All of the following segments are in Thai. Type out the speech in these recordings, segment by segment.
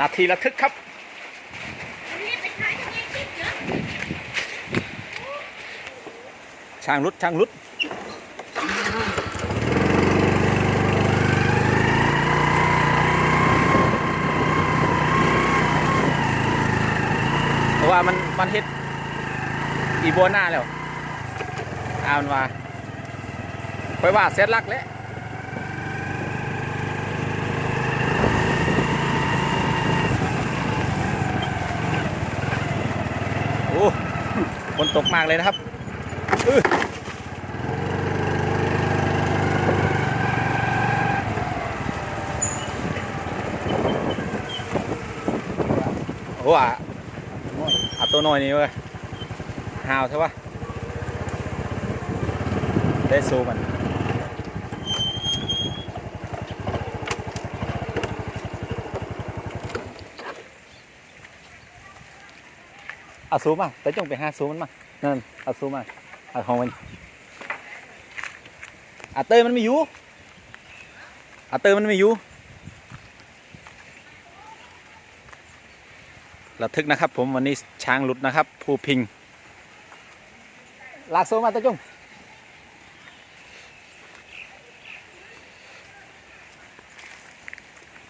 นาทีระทึกครับช่างรุดช่างรุดเพราะว่ามันมันเฮ็ดอีโบน้าแล้วเอามันว่าไปว่าเสร็จลักแล้วโอ้ ฝนตกมากเลยนะครับอื้อโอ้อะอะตัวน้อยนี่เว้ยหาวใช่ปะได้สู้มัน เอาซูมาแต่จงไปหาซูมันมานั่นเอาซูมาเอาของมันอาเตยมันไม่อยู่อาเตยมันไม่อยู่ระทึกนะครับ ผมวันนี้ช้างหลุดนะครับ ภูพิง ลากโซมาตะจง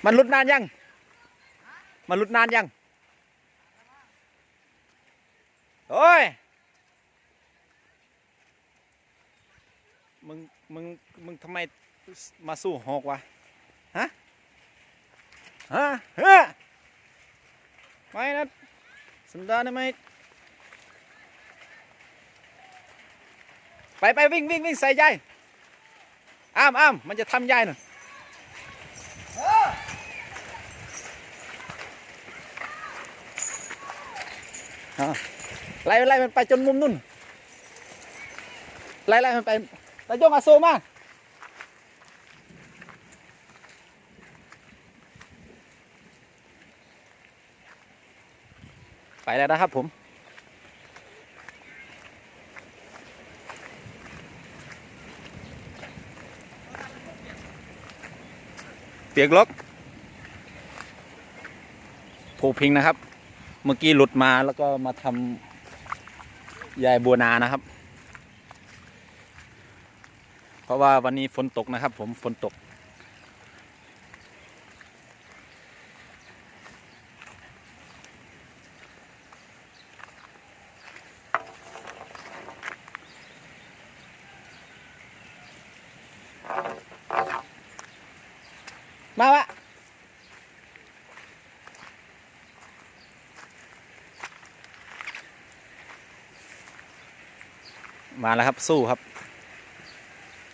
มันหลุดนานยัง มันหลุดนานยัง โอ้ย มึง มึง มึงทำไมมาสู้หอกวะ ฮะ ฮะเฮ้ยไม่นะสันดานได้ไหมไปไปวิ่งวิ่งวิ่งใส่ยายอ้ามอ้ามมันจะทำยายหน่อยอะ ไล่ไล่มันไปจนมุมนู่นไล่ไล่มันไปตะยงอาโซมาไปแล้วนะครับผม เปียกลกผูพิงนะครับ เมื่อกี้หลุดมาแล้วก็มาทำ ยายบัวนานะครับ เพราะว่าวันนี้ฝนตกนะครับ ผมฝนตก มาแล้วครับสู้ครับ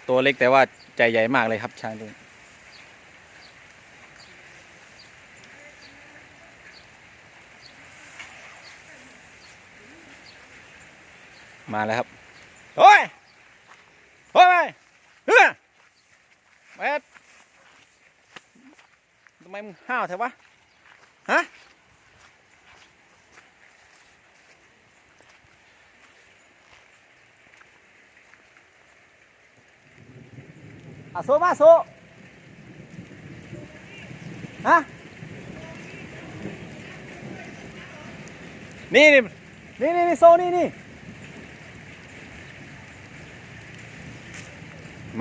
ตัวเล็กแต่ว่าใจใหญ่มากเลยครับช้างตัวมาแล้วครับโอ้ยโอ้ยเฮ้ยแมดทำไมมึงห้าวแถววะ อาโซมาโซฮะนี่นี่นี่นี่นี่โซนี่นี่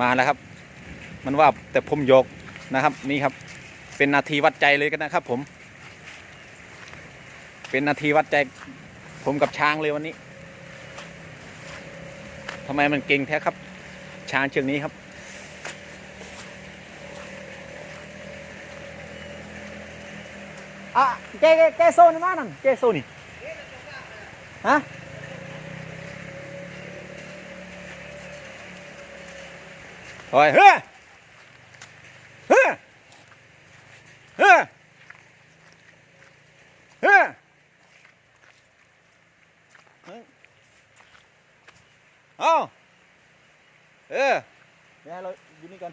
มาแล้วครับ มันว่าแต่ผมโยกนะครับนี่ครับ เป็นนาทีวัดใจเลยกันนะครับ ผม เป็นนาทีวัดใจ ผมกับช้างเลยวันนี้ทำไมมันเก่งแท้ครับ ช้างเชือกนี้ครับ à, cái cái số nó nè cái số nè hả? Rồi hứa! Hứa! Hứa! Hứa! Không ừ yeah, rồi, you need gun.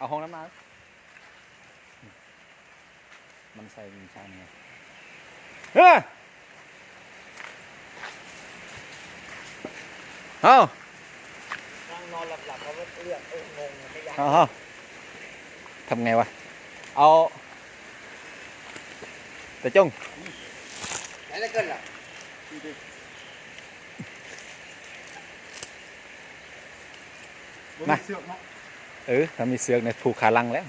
เอาห้องน้ำมามันใส่มีชามไงเฮ้ยเอานั่งนออนหลับๆ เขาก็เลือกเอองงไม่ยากเอาๆทำไงวะเอาแต่จงไหนจะเกินล่ะมาเออถ้ามีเสือกในยผูกขาลังแล้ว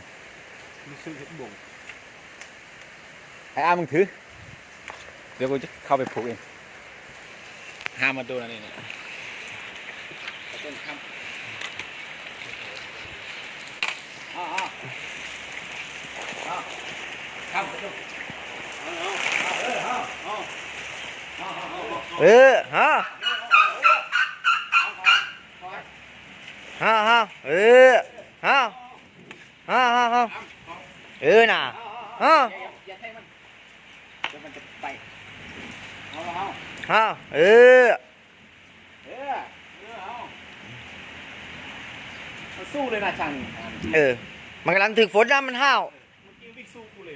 มีซื้อเห็ดบ่งไอ้อามึงถือ เดี๋ยวกูจะเข้าไปผูกเองห้ามมาดูนะนี่เนี่ยต้นคอ้าวอ้าวอ้าวครับจงเออฮะฮะฮะเออ ฮะฮะฮะฮะเออน่ะฮ่าให้มันเดี๋ยวมันจะไปเอาเอาฮะเออเออเออเอามันสู้เลยนะช่างเออ มันกำลังถึกฝนนะมันห้าวเมื่อกี้วิ่งสู้กูเลย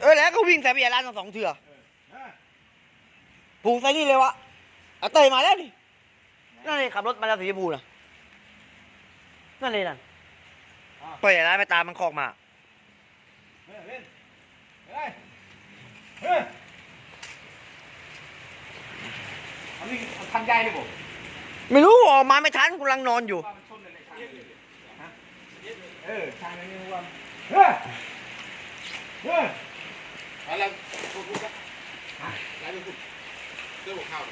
เออแล้วก็วิ่งใส่ไปยาร้านสองเถื่อผูกใส่นี่เลยวะเอาเตยมาแล้วนี่นั่นเลยขับรถมาจากสีชมพูนะนั่นเลยนั่น ปล่อยยาร้านไปตามมันคอกมาเฮ้ยเล่นเฮ้ยเฮ้ยเอาวิ่งเอาทันยายเลยบ่ไม่รู้ออกมาไม่ทันกูกำลังนอนอยู่ว่ามันชนเลยช่างฮะเออช่างนั่นนี่ว่าเฮ้ยเฮ้ยอะไรพูดพูดกันอะไรพูดเรื่องข้าว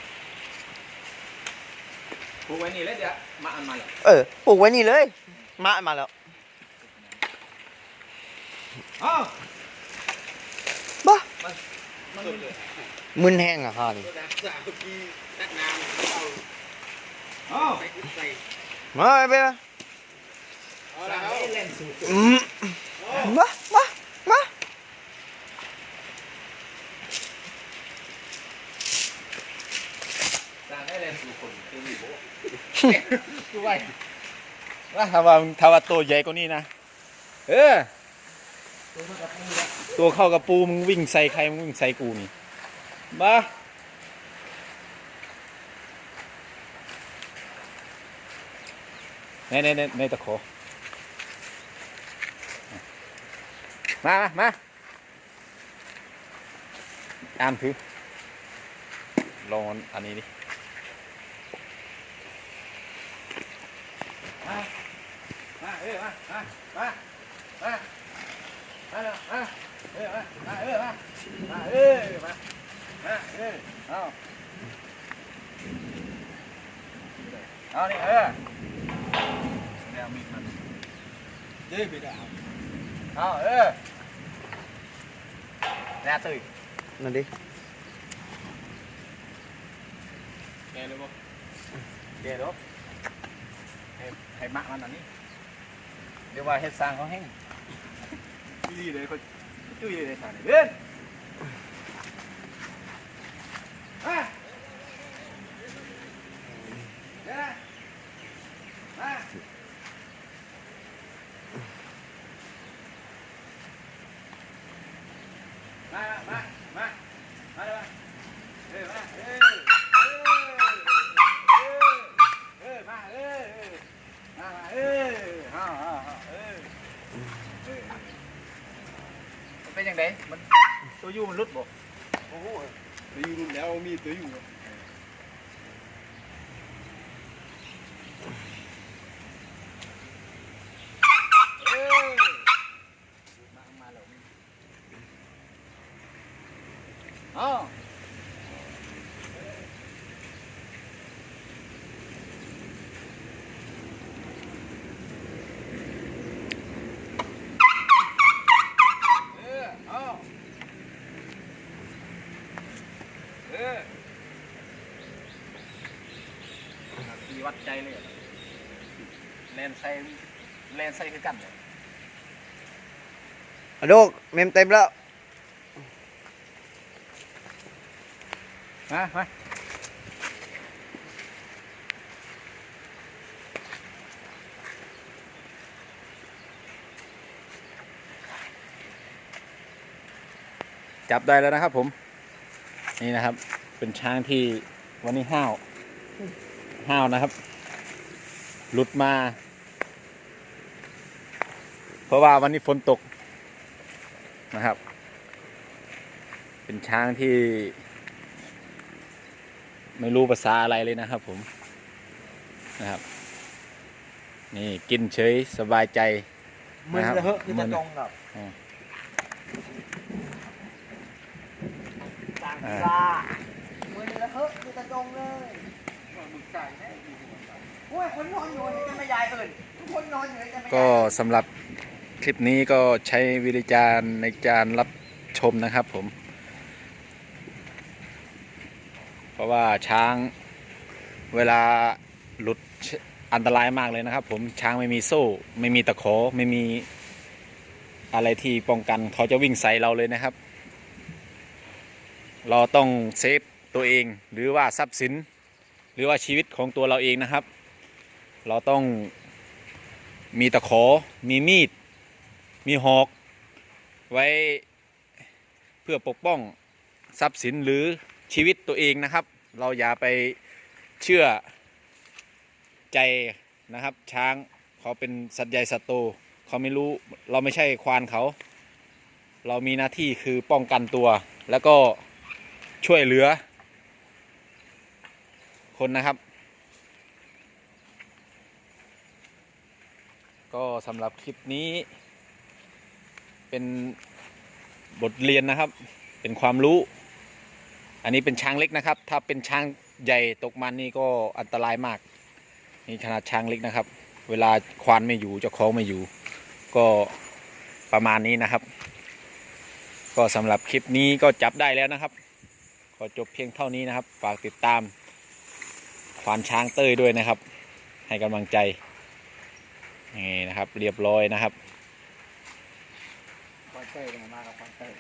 ผูกไว้นี่แล้วเดี๋ยวมาอันมาเลยเออปลูกไว้นี่เลย มามาแล้ว อ้าวบ้ามันเลยมึนแห้งอะฮะนี่ก็ได้สาวกีนักน้ำเอาอ้าวไปใส่มาไปไปเอาแล้วเล่นสูอืมมามามาสร้างให้เล่นสูคนคือมีโบกูไว้ว่าถ้าว่าถ้าว่าตัวใหญ่กว่านี้นะเออ ตัวเข้ากับปูมึงวิ่งใส่ใครมึงวิ่งใส่กูนี่บ้าในในในในตะขอมามามาอามถือลองอันนี้ดิมามาเออมามามามามา เร็วมาเออมามาเออมามาเออมามาเออเอาเอานี่เออเดี๋ยวมีดมันเด้ไปได้เอาเออแล้วตื่นนั่นดิแกเลยบอกเดี๋ยวรบให้ให้มะมันอันนี้เดี๋ยวว่าเฮ็ดสร้างเขาแห้ง ကြီးတယ်ခွတွေ့ရတဲ့ဆန်တယ်ဟဲ့ มันเป็นยังไงมันตัวยูมันรุดบ่โอ้โหตัวอยู่รุ่นแล้วมีตัวอยู่เออมามาแล้วเอาเออเอาเออตี วัดใจเลยอะแลนไซแลนไซคือกันเลยอะโดกเมมเต็มแล้วมามาจับได้แล้วนะครับผม นี่นะครับ เป็นช้างที่วันนี้ห้าว ห้าวนะครับ หลุดมา เพราะว่าวันนี้ฝนตกนะครับ เป็นช้างที่ ไม่รู้ภาษาอะไรเลยนะครับผมนะครับ นี่กินเฉยสบายใจมึนเลยเหอะคือจะจงกับอืมต่างซามึนเลยเหอะคือจะจงเลย ก็สำหรับคลิปนี้ก็ใช้วิจารในการรับชมนะครับผม เพราะว่าช้างเวลาหลุดอันตรายมากเลยนะครับ ผมช้างไม่มีโซ่ ไม่มีตะขอไม่มีอะไรที่ป้องกันเขาจะวิ่งใส่เราเลยนะครับ เราต้องเซฟตัวเองหรือว่าทรัพย์สิน หรือว่าชีวิตของตัวเราเองนะครับ เราต้องมีตะขอ มีมีด มีหอก ไว้เพื่อปกป้องทรัพย์สินหรือชีวิตตัวเองนะครับ เราอย่าไปเชื่อใจนะครับ ช้างเขาเป็นสัตว์ใหญ่สัตว์โตเขาไม่รู้เราไม่ใช่ควานเขา เรามีหน้าที่คือป้องกันตัว แล้วก็ช่วยเหลือ คนนะครับ ก็สำหรับคลิปนี้ เป็นบทเรียนนะครับ เป็นความรู้ อันนี้เป็นช้างเล็กนะครับ ถ้าเป็นช้างใหญ่ตกมันนี่ก็อันตรายมาก นี่ขนาดช้างเล็กนะครับ เวลาควานไม่อยู่เจ้าของไม่อยู่ ก็ประมาณนี้นะครับ ก็สำหรับคลิปนี้ก็จับได้แล้วนะครับ ขอจบเพียงเท่านี้นะครับ ฝากติดตาม ควานช้างเต้ยด้วยนะครับ ให้กำลังใจนี่นะครับ เรียบร้อยนะครับควานเต้ยมากับควานเต้ย